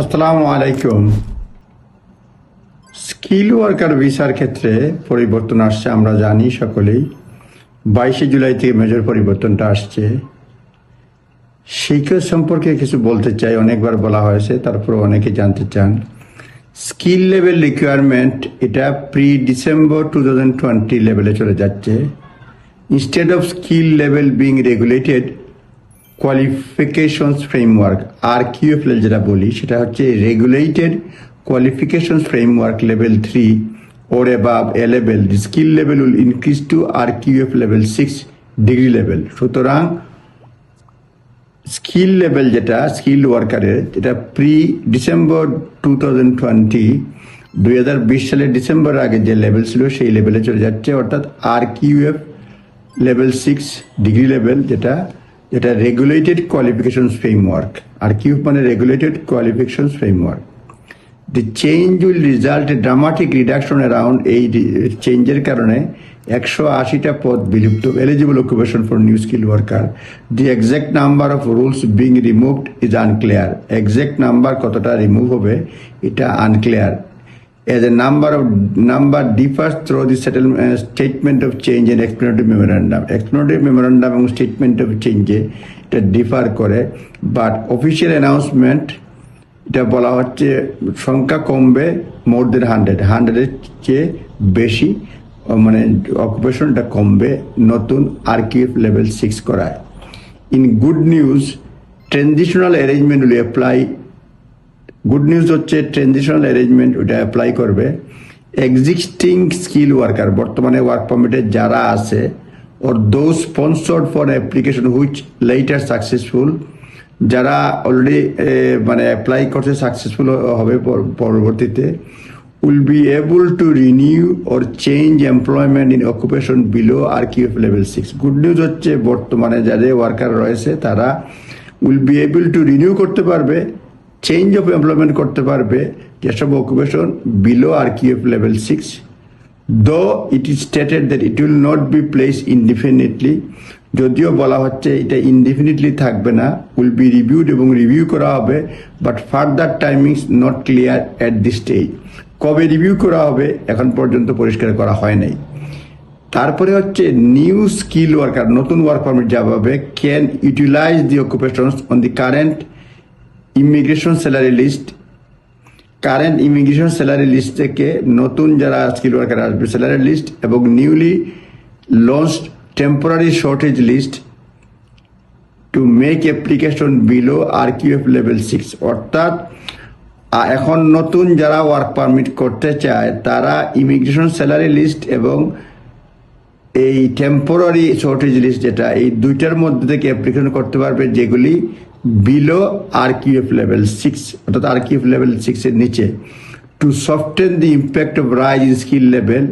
আসসালামু আলাইকুম। Skill worker ভিসার ক্ষেত্রে পরিবর্তন আসছে, আমরা জানি সকলেই। বাইশে জুলাই থেকে মেজর পরিবর্তনটা আসছে। শিক্ষা সম্পর্কে কিছু বলতে চাই, অনেকবার বলা হয়েছে তারপর অনেকে জানতে চান। স্কিল লেভেল রিকোয়ারমেন্ট এটা pre December two thousand twenty লেভেলে চলে যাচ্ছে। Instead of skill level being regulated qualifications framework R QFL যেটা বলি, সেটা হচ্ছে regulated qualifications framework level three or above a level the skill level will increase to R QF level six degree level সুতরাং skill level যেটা skill ওয়ার্কারের যেটা pre December two thousand twenty দুই হাজার বিশ সালের ডিসেম্বর আগে যে লেভেল ছিল, সেই লেভেলে চলে যাচ্ছে। অর্থাৎ R QF level six degree level যেটা যেটা regulated qualifications framework R QF মানে regulated qualifications framework the change will result dramatic reduction around এই চেঞ্জের কারণে একশো আশিটা পদ বিলুপ্ত eligible occupation for new skill worker the exact number of rules being removed is unclear exact number কতটা remove হবে, এটা unclear as a number of number differs through the settlement uh, statement of change and explanatory memorandum explanatory memorandum এবং statement of change এটা differ করে but official announcement এটা বলা হচ্ছে সংখ্যা কমবে মোর দেন হান্ড্রেড হান্ড্রেডের চেয়ে বেশি মানে অকুপেশনটা কমবে নতুন আরকিএফ লেভেল সিক্স করায় in good news transitional arrangement will apply good news হচ্ছে ট্রানজিশনাল অ্যারেঞ্জমেন্ট ওটা অ্যাপ্লাই করবে। এক্সিস্টিং স্কিল ওয়ার্কার বর্তমানে ওয়ার্ক পারমিটে যারা আছে or though sponsored for application which later successful যারা অলরেডি মানে অ্যাপ্লাই করছে সাকসেসফুল হবে পরবর্তীতে will be able to renew or change employment in occupation below R QF level six good news হচ্ছে, বর্তমানে যাদের ওয়ার্কার রয়েছে, তারা will be able to renew করতে পারবে। চেঞ্জ অফ এমপ্লয়মেন্ট করতে পারবে যেসব অকুপেশন বিলো আর কি QF level six though it is stated that it will not be place indefinitely যদিও বলা হচ্ছে এটা ইনডিফিনিটলি থাকবে না উইল বি রিভিউড এবং রিভিউ করা হবে but further timings not clear at this stage কবে রিভিউ করা হবে এখন পর্যন্ত পরিষ্কার করা হয় নাই। তারপরে হচ্ছে নিউ স্কিল ওয়ার্কার নতুন ওয়ার্ক পারমিট যা পাবে can utilise the occupations on the current immigration salary list, current immigration salary list থেকে নতুন যারা স্কিল ওয়ার্কার আসবে, স্যালারি লিস্ট এবং newly launch temporary shortage list to make application below R QF level six অর্থাৎ এখন নতুন যারা work permit করতে চায়, তারা ইমিগ্রেশন স্যালারি লিস্ট এবং এই টেম্পোরারি শর্টেজ লিস্ট যেটা, এই দুইটার মধ্যে থেকে অ্যাপ্লিকেশন করতে পারবে, যেগুলি below R QF level six অর্থাৎ আর কিউএফ লেভেল সিক্সের নিচে to soften the impact of rise in skill level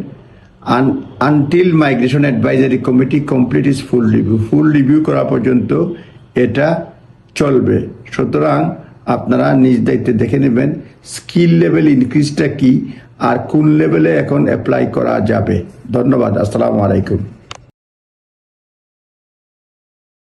until migration advisory committee complete is full review full review করা পর্যন্ত এটা চলবে। সুতরাং আপনারা নিজ দায়িত্বে দেখে নেবেন স্কিল লেভেল ইনক্রিজটা কি আর কোন লেভেলে এখন অ্যাপ্লাই করা যাবে। ধন্যবাদ। আসসালামু আলাইকুম।